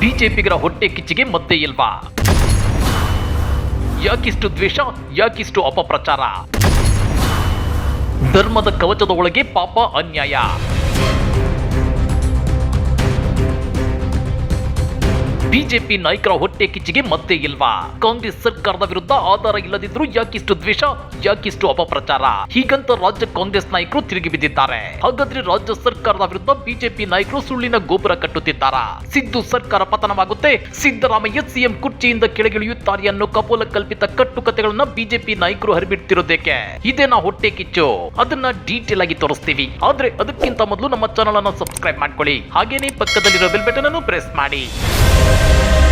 ಬಿಜೆಪಿಗರ ಹೊಟ್ಟೆ ಕಿಚ್ಚಿಗೆ ಮತ್ತೆ ಇಲ್ವಾ? ಯಾಕಿಷ್ಟು ದ್ವೇಷ ಯಾಕಿಷ್ಟು ಅಪಪ್ರಚಾರ? ಧರ್ಮದ ಕವಚದ ಒಳಗೆ ಪಾಪ ಅನ್ಯಾಯ. ಬಿಜೆಪಿ ನಾಯಕರ ಹೊಟ್ಟೆ ಕಿಚ್ಚಿಗೆ ಮತ್ತೆ ಇಲ್ವಾ? ಕಾಂಗ್ರೆಸ್ ಸರ್ಕಾರದ ವಿರುದ್ಧ ಆಧಾರ ಇಲ್ಲದಿದ್ರು ಯಾಕಿಷ್ಟು ದ್ವೇಷ, ಯಾಕಿಷ್ಟು ಅಪಪ್ರಚಾರ? ಹೀಗಂತ ರಾಜ್ಯ ಕಾಂಗ್ರೆಸ್ ನಾಯಕರು ತಿರುಗಿ ಬಿದ್ದಿದ್ದಾರೆ. ಹಾಗಾದ್ರೆ ರಾಜ್ಯ ಸರ್ಕಾರದ ವಿರುದ್ಧ ಬಿಜೆಪಿ ನಾಯಕರು ಸುಳ್ಳಿನ ಗೋಪುರ ಕಟ್ಟುತ್ತಿದ್ದಾರಾ? ಸಿದ್ದು ಸರ್ಕಾರ ಪತನವಾಗುತ್ತೆ, ಸಿದ್ದರಾಮಯ್ಯ ಸಿಎಂ ಕುರ್ಚಿಯಿಂದ ಕೆಳಗಿಳಿಯುತ್ತಾರೆ ಅನ್ನೋ ಕಪೋಲ ಕಲ್ಪಿತ ಕಟ್ಟುಕತೆಗಳನ್ನ ಬಿಜೆಪಿ ನಾಯಕರು ಹರಿಬಿಡ್ತಿರೋದಕ್ಕೆ ಇದೇನಾ ಹೊಟ್ಟೆ ಕಿಚ್ಚು? ಅದನ್ನ ಡೀಟೇಲ್ ಆಗಿ ತೋರಿಸ್ತೀವಿ. ಆದ್ರೆ ಅದಕ್ಕಿಂತ ಮೊದಲು ನಮ್ಮ ಚಾನಲ್ ಅನ್ನು ಸಬ್ಸ್ಕ್ರೈಬ್ ಮಾಡ್ಕೊಳ್ಳಿ. ಹಾಗೇನೇ ಪಕ್ಕದಲ್ಲಿರೋ ಬೆಲ್ ಬಟನ್ ಅನ್ನು ಪ್ರೆಸ್ ಮಾಡಿ. Podcast.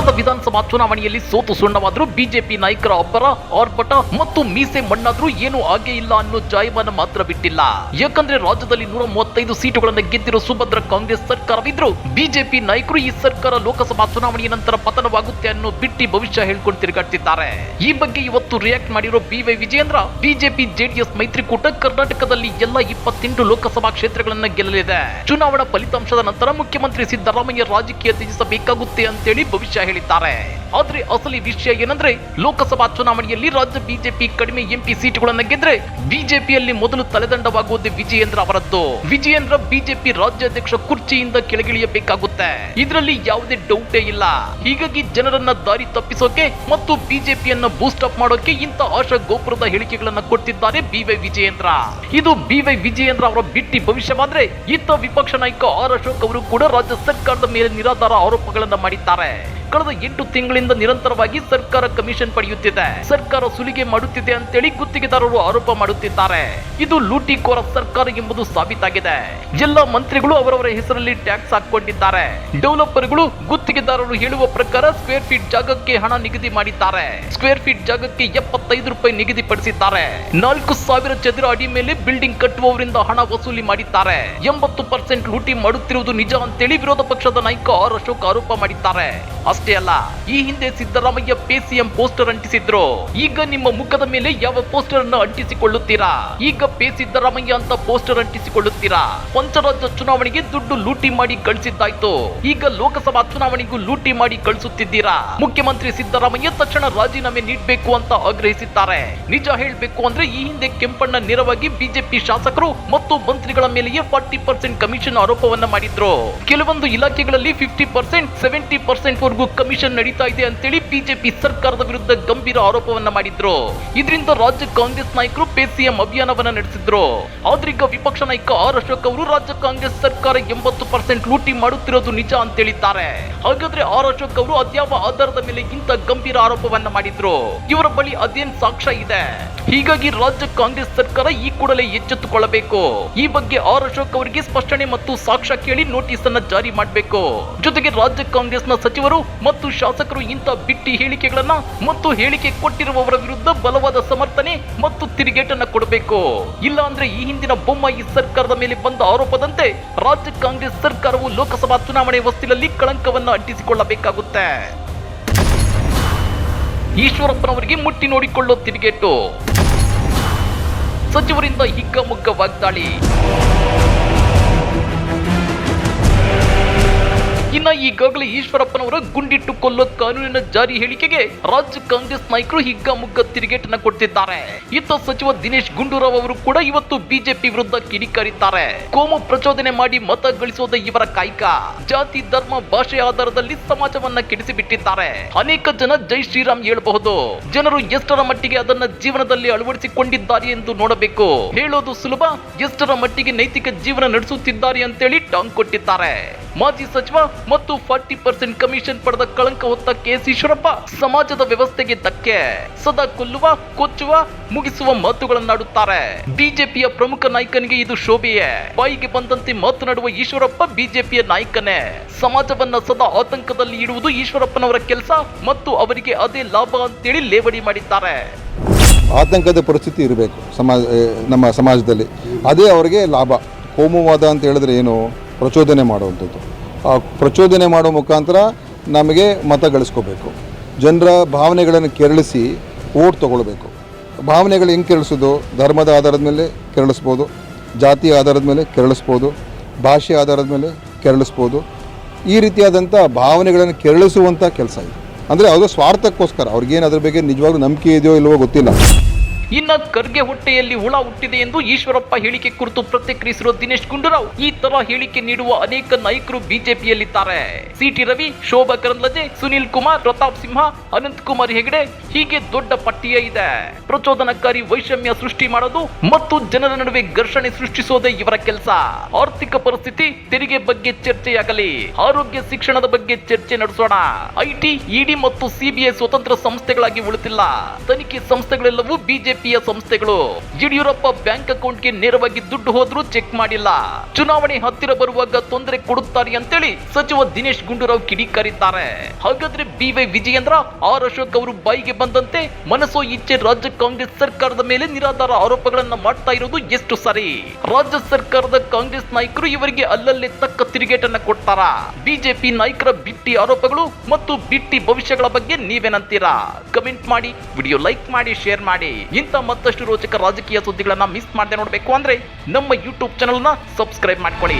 ಕಳೆದ ವಿಧಾನಸಭಾ ಚುನಾವಣೆಯಲ್ಲಿ ಸೋತು ಸುಣ್ಣವಾದರೂ ಬಿಜೆಪಿ ನಾಯಕರ ಅಬ್ಬರ, ಆರ್ಭಟ ಮತ್ತು ಮೀಸೆ ಮಣ್ಣಾದ್ರೂ ಏನು ಆಗೇ ಇಲ್ಲ ಅನ್ನೋ ಜಾಯಮಾನ ಮಾತ್ರ ಬಿಟ್ಟಿಲ್ಲ. ಯಾಕಂದ್ರೆ ರಾಜ್ಯದಲ್ಲಿ ನೂರ ಮೂವತ್ತೈದು ಸೀಟುಗಳನ್ನು ಗೆದ್ದಿರೋ ಸುಭದ್ರ ಕಾಂಗ್ರೆಸ್ ಸರ್ಕಾರವಿದ್ರು ಬಿಜೆಪಿ ನಾಯಕರು ಈ ಸರ್ಕಾರ ಲೋಕಸಭಾ ಚುನಾವಣೆಯ ನಂತರ ಪತನವಾಗುತ್ತೆ ಅನ್ನೋ ಬಿಟ್ಟಿ ಭವಿಷ್ಯ ಹೇಳ್ಕೊಂಡು ತಿರುಗಾಡ್ತಿದ್ದಾರೆ. ಈ ಬಗ್ಗೆ ಇವತ್ತು ರಿಯಾಕ್ಟ್ ಮಾಡಿರೋ B Y Vijayendra, BJP, JDS ಮೈತ್ರಿಕೂಟ ಕರ್ನಾಟಕದಲ್ಲಿ ಎಲ್ಲ ಇಪ್ಪತ್ತೆಂಟು ಲೋಕಸಭಾ ಕ್ಷೇತ್ರಗಳನ್ನ ಗೆಲ್ಲಲಿದೆ. ಚುನಾವಣಾ ಫಲಿತಾಂಶದ ನಂತರ ಮುಖ್ಯಮಂತ್ರಿ ಸಿದ್ದರಾಮಯ್ಯ ರಾಜಕೀಯ ತ್ಯಜಿಸಬೇಕಾಗುತ್ತೆ ಅಂತೇಳಿ ಭವಿಷ್ಯ ಹೇಳಿದ್ದಾರೆ. ಆದ್ರೆ ಅಸಲಿ ವಿಷಯ ಏನಂದ್ರೆ, ಲೋಕಸಭಾ ಚುನಾವಣೆಯಲ್ಲಿ ರಾಜ್ಯ ಬಿಜೆಪಿ ಕಡಿಮೆ ಎಂಪಿ ಸೀಟುಗಳನ್ನ ಗೆದ್ರೆ ಬಿಜೆಪಿಯಲ್ಲಿ ಮೊದಲು ತಲೆದಂಡವಾಗುವುದು ವಿಜಯೇಂದ್ರ ಅವರದ್ದು. ವಿಜಯೇಂದ್ರ ಬಿಜೆಪಿ ರಾಜ್ಯಾಧ್ಯಕ್ಷ ಕುರ್ಚಿಯಿಂದ ಕೆಳಗಿಳಿಯಬೇಕಾಗುತ್ತೆ. ಇದರಲ್ಲಿ ಯಾವುದೇ ಡೌಟೇ ಇಲ್ಲ. ಹೀಗಾಗಿ ಜನರನ್ನ ದಾರಿ ತಪ್ಪಿಸೋಕೆ ಮತ್ತು ಬಿಜೆಪಿಯನ್ನ ಬೂಸ್ಟ್ ಅಪ್ ಮಾಡೋಕೆ ಇಂಥ ಆಶಾ ಗೋಪುರದ ಹೇಳಿಕೆಗಳನ್ನ ಕೊಡ್ತಿದ್ದಾರೆ ಬಿವೈ ವಿಜಯೇಂದ್ರ. ಇದು ಬಿವೈ ವಿಜಯೇಂದ್ರ ಅವರ ಬಿಟ್ಟಿ ಭವಿಷ್ಯವಾದ್ರೆ ಇತ್ತ ವಿಪಕ್ಷ ನಾಯಕ ಆರ್ ಅಶೋಕ್ ಅವರು ಕೂಡ ರಾಜ್ಯ ಸರ್ಕಾರದ ಮೇಲೆ ನಿರಾಧಾರ ಆರೋಪಗಳನ್ನ ಮಾಡಿದ್ದಾರೆ. ಕಳೆದ ಎಂಟು ತಿಂಗಳಿಂದ ನಿರಂತರವಾಗಿ ಸರ್ಕಾರ ಕಮಿಷನ್ ಪಡೆಯುತ್ತಿದೆ. ಸರ್ಕಾರ ಸುಲಿಗೆ ಮಾಡುತ್ತಿದೆ ಅಂತೇಳಿ ಗುತ್ತಿಗೆದಾರರು ಆರೋಪ ಮಾಡುತ್ತಿದ್ದಾರೆ. ಇದು ಲೂಟಿಕೋರ ಸರ್ಕಾರ ಎಂಬುದು ಸಾಬೀತಾಗಿದೆ. ಎಲ್ಲ ಮಂತ್ರಿಗಳು ಅವರವರ ಹೆಸರಲ್ಲಿ ಟ್ಯಾಕ್ಸ್ ಹಾಕೊಂಡಿದ್ದಾರೆ ಡೆವಲಪರ್ಗಳು, ಗುತ್ತಿಗೆದಾರರು ಹೇಳುವ ಪ್ರಕಾರ ಸ್ಕ್ವೇರ್ ಫೀಟ್ ಜಾಗಕ್ಕೆ ಹಣ ನಿಗದಿ ಮಾಡಿದ್ದಾರೆ. ಸ್ಕ್ವೇರ್ ಫೀಟ್ ಜಾಗಕ್ಕೆ ಎಪ್ಪತ್ತೈದು ರೂಪಾಯಿ ನಿಗದಿಪಡಿಸಿದ್ದಾರೆ ನಾಲ್ಕು ಸಾವಿರ ಚದರ ಅಡಿ ಮೇಲೆ ಬಿಲ್ಡಿಂಗ್ ಕಟ್ಟುವವರಿಂದ ಹಣ ವಸೂಲಿ ಮಾಡಿದ್ದಾರೆ. ಎಂಬತ್ತು ಪರ್ಸೆಂಟ್ ಲೂಟಿ ಮಾಡುತ್ತಿರುವುದು ನಿಜ ಅಂತೇಳಿ ವಿರೋಧ ಪಕ್ಷದ ನಾಯಕ ಆರ್ ಅಶೋಕ್ ಆರೋಪ ಮಾಡಿದ್ದಾರೆ. ಅಷ್ಟೇ ಅಲ್ಲ, ಈ ಹಿಂದೆ ಸಿದ್ದರಾಮಯ್ಯ ಪೇ ಸಿಎಂ ಪೋಸ್ಟರ್ ಅಂಟಿಸಿದ್ರು. ಈಗ ನಿಮ್ಮ ಮುಖದ ಮೇಲೆ ಯಾವ ಪೋಸ್ಟರ್ ಅನ್ನು ಅಂಟಿಸಿಕೊಳ್ಳುತ್ತೀರಾ? ಈಗ ಪೇ ಸಿದ್ದರಾಮಯ್ಯ ಅಂತ ಪೋಸ್ಟರ್ ಅಂಟಿಸಿಕೊಳ್ಳುತ್ತೀರಾ? ಪಂಚರಾಜ್ಯ ಚುನಾವಣೆಗೆ ದುಡ್ಡು ಲೂಟಿ ಮಾಡಿ ಕಳಿಸಿದ್ದಾಯ್ತು. ಈಗ ಲೋಕಸಭಾ ಚುನಾವಣೆಗೂ ಲೂಟಿ ಮಾಡಿ ಕಳಿಸುತ್ತಿದ್ದೀರಾ? ಮುಖ್ಯಮಂತ್ರಿ ಸಿದ್ದರಾಮಯ್ಯ ತಕ್ಷಣ ರಾಜೀನಾಮೆ ನೀಡಬೇಕು ಅಂತ ಆಗ್ರಹಿಸಿದ್ದಾರೆ. ನಿಜ ಹೇಳಬೇಕು ಅಂದ್ರೆ ಈ ಹಿಂದೆ ಕೆಂಪಣ್ಣ ನೇರವಾಗಿ ಬಿಜೆಪಿ ಶಾಸಕರು ಮತ್ತು ಮಂತ್ರಿಗಳ ಮೇಲೆಯೇ ಫಾರ್ಟಿ ಪರ್ಸೆಂಟ್ ಕಮಿಷನ್ ಆರೋಪವನ್ನ ಮಾಡಿದ್ರು. ಕೆಲವೊಂದು ಇಲಾಖೆಗಳಲ್ಲಿ ಫಿಫ್ಟಿ ಪರ್ಸೆಂಟ್, ಸೆವೆಂಟಿ ಪರ್ಸೆಂಟ್ ವರೆಗೂ ಕಮಿಷನ್ ನಡೀತಾ ಇದೆ ಅಂತೇಳಿ ಬಿಜೆಪಿ ಸರ್ಕಾರದ ವಿರುದ್ಧ ಗಂಭೀರ ಆರೋಪವನ್ನ ಮಾಡಿದ್ರು. ಇದರಿಂದ ರಾಜ್ಯ ಕಾಂಗ್ರೆಸ್ ನಾಯಕರು ಪೇಸಿಎಂ ಅಭಿಯಾನವನ್ನ ನಡೆಸಿದ್ರು. ಆದ್ರೀಗ ವಿಪಕ್ಷ ನಾಯಕ ಆರ್ ಅಶೋಕ್ ಅವರು ರಾಜ್ಯ ಕಾಂಗ್ರೆಸ್ ಸರ್ಕಾರ ಎಂಬತ್ತು ಪರ್ಸೆಂಟ್ ಲೂಟಿ ಮಾಡುತ್ತಿರೋದು ನಿಜ ಅಂತ ಹೇಳಿದ್ದಾರೆ. ಹಾಗಾದ್ರೆ ಆರ್ ಅಶೋಕ್ ಅವರು ಅದ್ಯಾವ ಆಧಾರದ ಮೇಲೆ ಇಂತ ಗಂಭೀರ ಆರೋಪವನ್ನ ಮಾಡಿದ್ರು? ಇವರ ಬಳಿ ಅದೇನ್ ಸಾಕ್ಷ್ಯ ಇದೆ? ಹೀಗಾಗಿ ರಾಜ್ಯ ಕಾಂಗ್ರೆಸ್ ಸರ್ಕಾರ ಈ ಕೂಡಲೇ ಎಚ್ಚೆತ್ತುಕೊಳ್ಳಬೇಕು. ಈ ಬಗ್ಗೆ ಆರ್ ಅಶೋಕ್ ಅವರಿಗೆ ಸ್ಪಷ್ಟನೆ ಮತ್ತು ಸಾಕ್ಷ್ಯ ಕೇಳಿ ನೋಟಿಸ್ ಅನ್ನ ಜಾರಿ ಮಾಡಬೇಕು. ಜೊತೆಗೆ ರಾಜ್ಯ ಕಾಂಗ್ರೆಸ್ನ ಸಚಿವರು ಮತ್ತು ಶಾಸಕರು ಇಂಥ ಬಿಟ್ಟಿ ಹೇಳಿಕೆಗಳನ್ನ ಮತ್ತು ಹೇಳಿಕೆ ಕೊಟ್ಟಿರುವವರ ವಿರುದ್ಧ ಬಲವಾದ ಸಮರ್ಥನೆ ಮತ್ತು ತಿರುಗೇಟನ್ನ ಕೊಡಬೇಕು. ಇಲ್ಲ ಅಂದ್ರೆ ಈ ಹಿಂದಿನ ಬೊಮ್ಮಾಯಿ ಸರ್ಕಾರದ ಮೇಲೆ ಬಂದ ಆರೋಪದಂತೆ ರಾಜ್ಯ ಕಾಂಗ್ರೆಸ್ ಸರ್ಕಾರವು ಲೋಕಸಭಾ ಚುನಾವಣೆ ಹೊಸ್ತಿಲಲ್ಲಿ ಕಳಂಕವನ್ನ ಅಂಟಿಸಿಕೊಳ್ಳಬೇಕಾಗುತ್ತೆ. ಈಶ್ವರಪ್ಪನವರಿಗೆ ಮುಟ್ಟಿ ನೋಡಿಕೊಳ್ಳೋ ತಿರುಗೇಟು. ಸಚಿವರಿಂದ ಹಿಗ್ಗಮುಗ್ಗ ವಾಗ್ದಾಳಿ. ಈಗಾಗಲೇ ಈಶ್ವರಪ್ಪನವರ ಗುಂಡಿಟ್ಟು ಕೊಲ್ಲೋ ಕಾನೂನಿನ ಜಾರಿ ಹೇಳಿಕೆಗೆ ರಾಜ್ಯ ಕಾಂಗ್ರೆಸ್ ನಾಯಕರು ಹಿಗ್ಗಾಮುಗ್ಗ ತಿರುಗೇಟನ್ನ ಕೊಡ್ತಿದ್ದಾರೆ. ಇತ್ತ ಸಚಿವ ದಿನೇಶ್ ಗುಂಡೂರಾವ್ ಅವರು ಕೂಡ ಇವತ್ತು ಬಿಜೆಪಿ ವಿರುದ್ಧ ಕಿಡಿಕಾರಿದ್ದಾರೆ. ಕೋಮು ಪ್ರಚೋದನೆ ಮಾಡಿ ಮತ ಗಳಿಸೋದ ಇವರ ಕಾಯಕ. ಜಾತಿ, ಧರ್ಮ, ಭಾಷೆ ಆಧಾರದಲ್ಲಿ ಸಮಾಜವನ್ನ ಕೆಡಿಸಿಬಿಟ್ಟಿದ್ದಾರೆ. ಅನೇಕ ಜನ ಜೈ ಶ್ರೀರಾಮ್ ಹೇಳಬಹುದು. ಜನರು ಎಷ್ಟರ ಮಟ್ಟಿಗೆ ಅದನ್ನ ಜೀವನದಲ್ಲಿ ಅಳವಡಿಸಿಕೊಂಡಿದ್ದಾರೆ ಎಂದು ನೋಡಬೇಕು. ಹೇಳೋದು ಸುಲಭ, ಎಷ್ಟರ ಮಟ್ಟಿಗೆ ನೈತಿಕ ಜೀವನ ನಡೆಸುತ್ತಿದ್ದಾರೆ ಅಂತೇಳಿ ಟಾಂಗ್ ಕೊಟ್ಟಿದ್ದಾರೆ. ಮಾಜಿ ಸಚಿವ ಮತ್ತು ಫಾರ್ಟಿ ಪರ್ಸೆಂಟ್ ಕಮಿಷನ್ ಪಡೆದ ಕಳಂಕ ಹೊತ್ತ ಕೆ ಎಸ್ ಈಶ್ವರಪ್ಪ ಸಮಾಜದ ವ್ಯವಸ್ಥೆಗೆ ಧಕ್ಕೆ. ಸದಾ ಕೊಲ್ಲುವ, ಕೊಚ್ಚುವ, ಮುಗಿಸುವ ಮಾತುಗಳನ್ನಾಡುತ್ತಾರೆ. ಬಿಜೆಪಿಯ ಪ್ರಮುಖ ನಾಯಕನಿಗೆ ಇದು ಶೋಭೆಯೇ. ಬಾಯಿಗೆ ಬಂದಂತೆ ಮಾತನಾಡುವ ಈಶ್ವರಪ್ಪ ಬಿಜೆಪಿಯ ನಾಯಕನೇ. ಸಮಾಜವನ್ನ ಸದಾ ಆತಂಕದಲ್ಲಿ ಇಡುವುದು ಈಶ್ವರಪ್ಪನವರ ಕೆಲಸ ಮತ್ತು ಅವರಿಗೆ ಅದೇ ಲಾಭ ಅಂತೇಳಿ ಲೇವಡಿ ಮಾಡಿದ್ದಾರೆ. ಆತಂಕದ ಪರಿಸ್ಥಿತಿ ಇರಬೇಕು ಸಮಾಜ ನಮ್ಮ ಸಮಾಜದಲ್ಲಿ. ಅದೇ ಅವರಿಗೆ ಲಾಭ. ಕೋಮುವಾದ ಅಂತ ಹೇಳಿದ್ರೆ ಏನು? ಪ್ರಚೋದನೆ ಮಾಡುವಂಥದ್ದು. ಪ್ರಚೋದನೆ ಮಾಡೋ ಮುಖಾಂತರ ನಮಗೆ ಮತ ಗಳಿಸ್ಕೋಬೇಕು. ಜನರ ಭಾವನೆಗಳನ್ನು ಕೆರಳಿಸಿ ಓಟ್ ತೊಗೊಳ್ಬೇಕು. ಭಾವನೆಗಳು ಹೆಂಗೆ ಕೆರಳಿಸೋದು? ಧರ್ಮದ ಆಧಾರದ ಮೇಲೆ ಕೆರಳಿಸ್ಬೋದು, ಜಾತಿ ಆಧಾರದ ಮೇಲೆ ಕೆರಳಿಸ್ಬೋದು, ಭಾಷೆ ಆಧಾರದ ಮೇಲೆ ಕೆರಳಿಸ್ಬೋದು. ಈ ರೀತಿಯಾದಂಥ ಭಾವನೆಗಳನ್ನು ಕೆರಳಿಸುವಂಥ ಕೆಲಸ ಇದೆ. ಅಂದರೆ ಯಾವುದೋ ಸ್ವಾರ್ಥಕ್ಕೋಸ್ಕರ, ಅವ್ರಿಗೇನು ಅದ್ರ ಬಗ್ಗೆ ನಿಜವಾಗ್ಲೂ ನಂಬಿಕೆ ಇದೆಯೋ ಇಲ್ಲವೋ ಗೊತ್ತಿಲ್ಲ. ಇನ್ನ ಖರ್ಗೆ ಹೊಟ್ಟೆಯಲ್ಲಿ ಹುಳ ಹುಟ್ಟಿದೆ ಎಂದು ಈಶ್ವರಪ್ಪ ಹೇಳಿಕೆ ಕುರಿತು ಪ್ರತಿಕ್ರಿಯಿಸಿರುವ ದಿನೇಶ್ ಗುಂಡೂರಾವ್, ಈ ತರ ಹೇಳಿಕೆ ನೀಡುವ ಅನೇಕ ನಾಯಕರು ಬಿಜೆಪಿಯಲ್ಲಿದ್ದಾರೆ. ಸಿಟಿ ರವಿ, ಶೋಭಾ ಕರಂದ್ಲಜೆ, ಸುನಿಲ್ ಕುಮಾರ್, ಪ್ರತಾಪ್ ಸಿಂಹ, ಅನಂತ್ ಕುಮಾರ್ ಹೆಗಡೆ, ಹೀಗೆ ದೊಡ್ಡ ಪಟ್ಟಿಯೇ ಇದೆ. ಪ್ರಚೋದನಕಾರಿ ವೈಷಮ್ಯ ಸೃಷ್ಟಿ ಮಾಡೋದು ಮತ್ತು ಜನರ ನಡುವೆ ಘರ್ಷಣೆ ಸೃಷ್ಟಿಸೋದೇ ಇವರ ಕೆಲಸ. ಆರ್ಥಿಕ ಪರಿಸ್ಥಿತಿ ತೆರಿಗೆ ಬಗ್ಗೆ ಚರ್ಚೆಯಾಗಲಿ. ಆರೋಗ್ಯ ಶಿಕ್ಷಣದ ಬಗ್ಗೆ ಚರ್ಚೆ ನಡೆಸೋಣ. ಐಟಿ, ಇಡಿ ಮತ್ತು ಸಿಬಿಐ ಸ್ವತಂತ್ರ ಸಂಸ್ಥೆಗಳಾಗಿ ಉಳಿತಿಲ್ಲ ತನಿಖೆ ಸಂಸ್ಥೆಗಳೆಲ್ಲವೂ ಬಿಜೆಪಿಯ ಸಂಸ್ಥೆಗಳು ಯಡಿಯೂರಪ್ಪ ಬ್ಯಾಂಕ್ ಅಕೌಂಟ್ಗೆ ನೇರವಾಗಿ ದುಡ್ಡು ಹೋದ್ರೂ ಚೆಕ್ ಮಾಡಿಲ್ಲ. ಚುನಾವಣೆ ಹತ್ತಿರ ಬರುವಾಗ ತೊಂದರೆ ಕೊಡುತ್ತಾರೆ ಅಂತೇಳಿ ಸಚಿವ ದಿನೇಶ್ ಗುಂಡೂರಾವ್ ಕಿಡಿಕಾರಿದ್ದಾರೆ. ಹಾಗಾದ್ರೆ ಬಿವೈ ವಿಜಯೇಂದ್ರ, ಆರ್ ಅಶೋಕ್ ಅವರು ಬಾಯಿಗೆ ಬಂದಂತೆ ಮನಸ್ಸೋ ಇಚ್ಛೆ ರಾಜ್ಯ ಕಾಂಗ್ರೆಸ್ ಸರ್ಕಾರದ ಮೇಲೆ ನಿರಾಧಾರ ಆರೋಪಗಳನ್ನ ಮಾಡ್ತಾ ಇರೋದು ಎಷ್ಟು ಸರಿ? ರಾಜ್ಯ ಸರ್ಕಾರದ ಕಾಂಗ್ರೆಸ್ ನಾಯಕರು ಇವರಿಗೆ ಅಲ್ಲಲ್ಲೇ ತಕ್ಕ ತಿರುಗೇಟನ್ನ ಕೊಡ್ತಾರ? ಬಿಜೆಪಿ ನಾಯಕರ ಬಿಟ್ಟಿ ಆರೋಪಗಳು ಮತ್ತು ಬಿಟ್ಟಿ ಭವಿಷ್ಯಗಳ ಬಗ್ಗೆ ನೀವೇನಂತೀರಾ? ಕಮೆಂಟ್ ಮಾಡಿ, ವಿಡಿಯೋ ಲೈಕ್ ಮಾಡಿ, ಶೇರ್ ಮಾಡಿ. ಇಂಥ ಮತ್ತಷ್ಟು ರೋಚಕ ರಾಜಕೀಯ ಸುದ್ದಿಗಳನ್ನ ಮಿಸ್ ಮಾಡದೆ ನೋಡಬೇಕು ಅಂದ್ರೆ ನಮ್ಮ ಯೂಟ್ಯೂಬ್ ಚಾನಲ್ನ ಸಬ್ಸ್ಕ್ರೈಬ್ ಮಾಡ್ಕೊಳ್ಳಿ.